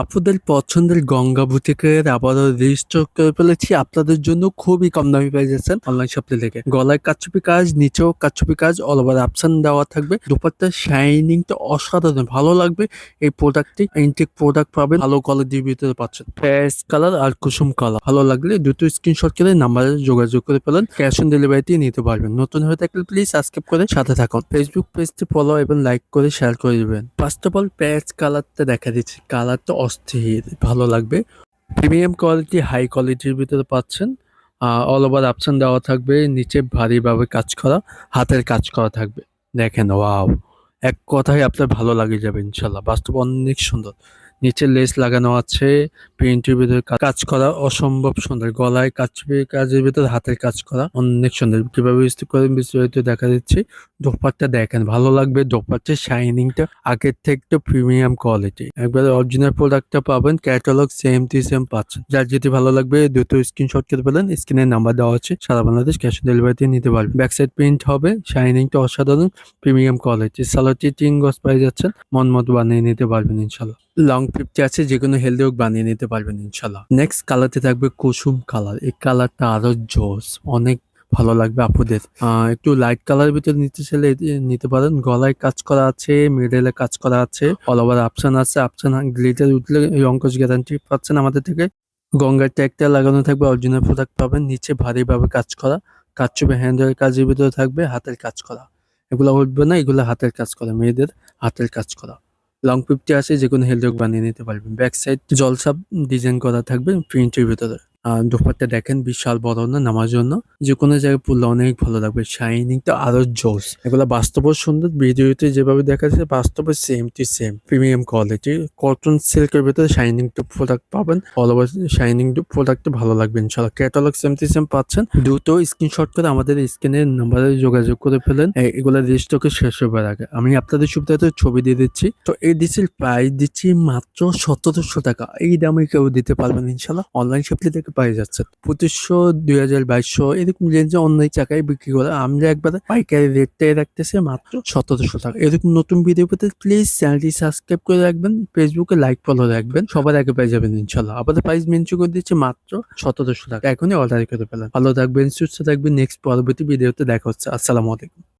আপনাদের পছন্দের গঙ্গা বুটিকের আবারও রেজিস্টার করে ফেলেছি। আপনাদের জন্য খুবই কম দামি পেয়ে যাচ্ছেন অনলাইন শপটি থেকে গলায় কাচ্চুপি কাজ, নিচেও কাচ্চুপি কাজ অল ওভার অপশন দেওয়া থাকবে। দুপাট্টার তো অসাধারণ, ভালো লাগবে। এই প্রোডাক্টটি ইনটেক প্রোডাক্ট পাবেন, ভালো কোয়ালিটির ভিতরে পাচ্ছেন। প্যাস কালার আর কুসুম কালার ভালো লাগলে দুটো স্ক্রিনশট করে নাম্বারে যোগাযোগ করে ফেলেন। ক্যাশ অন ডেলিভারিতে নিতে পারবেন। নতুন হয়ে থাকলে প্লিজ সাবস্ক্রাইব করে সাথে থাকুন। ফেসবুক পেজটি ফলো এবং লাইক করে শেয়ার করে দিবেন। ফার্স্ট অফ অল প্যাচ কালারটা দেখা দিচ্ছি। কালারটা অস্থির, ভালো লাগবে। প্রিমিয়াম কোয়ালিটি, হাই কোয়ালিটির ভিতরে পাচ্ছেন। অল ওভার অপশন দেওয়া থাকবে, নিচে ভারীভাবে কাজ করা, হাতের কাজ করা থাকবে। দেখেন ওয়াও এক কথায় আপনার ভালো লাগে যাবে, ইনশাল্লাহ। বাস্তব অনেক সুন্দর। নিচে লেস লাগানো আছে প্রিন্টের ভিতরে কাজ করা অসম্ভব সুন্দর। গলায় কাজ কাজের ভিতরে হাতের কাজ করা অনেক সুন্দর। কীভাবে ইউজ করেন বিস্তারিত দেখা দিচ্ছি। দোপাট্টা দেখেন, ভালো লাগবে। দোপাট্টার শাইনিংটা আগের থেকে প্রিমিয়াম কোয়ালিটি। একবারে অরিজিনাল প্রোডাক্টটা পাবেন, ক্যাটালগ সেম টু সেম পাচ্ছেন। যার যেটি ভালো লাগবে দুটো স্ক্রিনশট করে পেলেন স্ক্রিনের নাম্বার দেওয়া আছে, সারা বাংলাদেশ ক্যাশ অন ডেলিভারিতে নিতে পারবেন। ব্যাক সাইড প্রিন্ট হবে, শাইনিংটা অসাধারণ, প্রিমিয়াম কোয়ালিটি। সালোটি তিন গজ পাই যাচ্ছেন, মন মতো বানিয়ে নিতে পারবেন ইনশাল্লাহ লং ফিফটি আছে, যে কোনো হেলদি হোক বানিয়ে নিতে পারবেন ইনশাল্লাহ নেক্সট কালারতে থাকবে কুসুম কালার এই কালারটা আরও জোস, অনেক ভালো লাগবে আপুদের। একটু লাইট কালার ভিতরে নিতে চাইলে নিতে পারেন। গলায় কাজ করা আছে মিডলে কাজ করা আছে অল ওভার অপশন আছে। অপশন গ্লিটার উঠলে অঙ্কজ গ্যারান্টি পাচ্ছেন আমাদের থেকে। গঙ্গার ট্যাগটা লাগানো থাকবে অরিজিনাল প্রোডাক্ট পাবেন। নিচে ভারীভাবে কাজ করা। কাজ চুপে হ্যান্ডের কাজের ভিতরে থাকবে, হাতের কাজ করা। এগুলো উঠবে না, এগুলো হাতের কাজ করা, মেয়েদের হাতের কাজ করা। লং পিপটি আছে যে কোনো হেলথ বানিয়ে নিতে পারবেন। ব্যাক সাইড জলসাপ ডিজাইন করা থাকবে প্রিন্টের ভিতরে। দুপাট্টা দেখেন, বিশাল বড় না নামার জন্য। যে কোনো জায়গায় পড়লে অনেক ভালো লাগবে শাইনিং তো আরও জোস এগুলো বাস্তব সুন্দর, ভিডিওতে যেভাবে দেখা যাচ্ছে বাস্তবে same to same premium quality cotton সিল্কের ভিতরে শাইনিং টু প্রোডাক্ট পাবেন all over shining to product ভালো লাগবে ইনশাল্লাহ ক্যাটালগ সেম টু সেম পাচ্ছেন। দ্রুত স্ক্রিনশট করে আমাদের স্ক্রিনের নাম্বারে যোগাযোগ করে ফেলেন। এগুলো রেজিস্টকে শেষ হবার আগে। আমি আপনাদের সুবিধাতে ছবি দিয়ে দিচ্ছি। তো এই ডিসের প্রাইস দিচ্ছি মাত্র সতেরোশো টাকা। এই দামে কেউ দিতে পারবেন ইনশাল্লাহ অনলাইন শপটি থেকে পেয়ে যাচ্ছেন পঁচিশশো, দুই হাজার, বাইশশো, এরকম রেঞ্জে অন্য টাকায় বিক্রি করে। আমরা একবারে পাইকারি রেটটাই রাখতেছে মাত্র সতেরোশো টাকা। এরকম নতুন ভিডিও পেতে প্লিজ চ্যানেলটি সাবস্ক্রাইব করে রাখবেন ফেসবুকে লাইক ফলো রাখবেন। সবার আগে পেয়ে যাবেন ইনশাল্লাহ আবার প্রাইস মেনশন করে দিচ্ছে মাত্র সতেরোশো টাকা। এখনই অর্ডার করে ফেলেন। ভালো থাকবেন, সুস্থ থাকবেন। নেক্সট পরবর্তী ভিডিওতে দেখা হচ্ছে। আসসালামু আলাইকুম।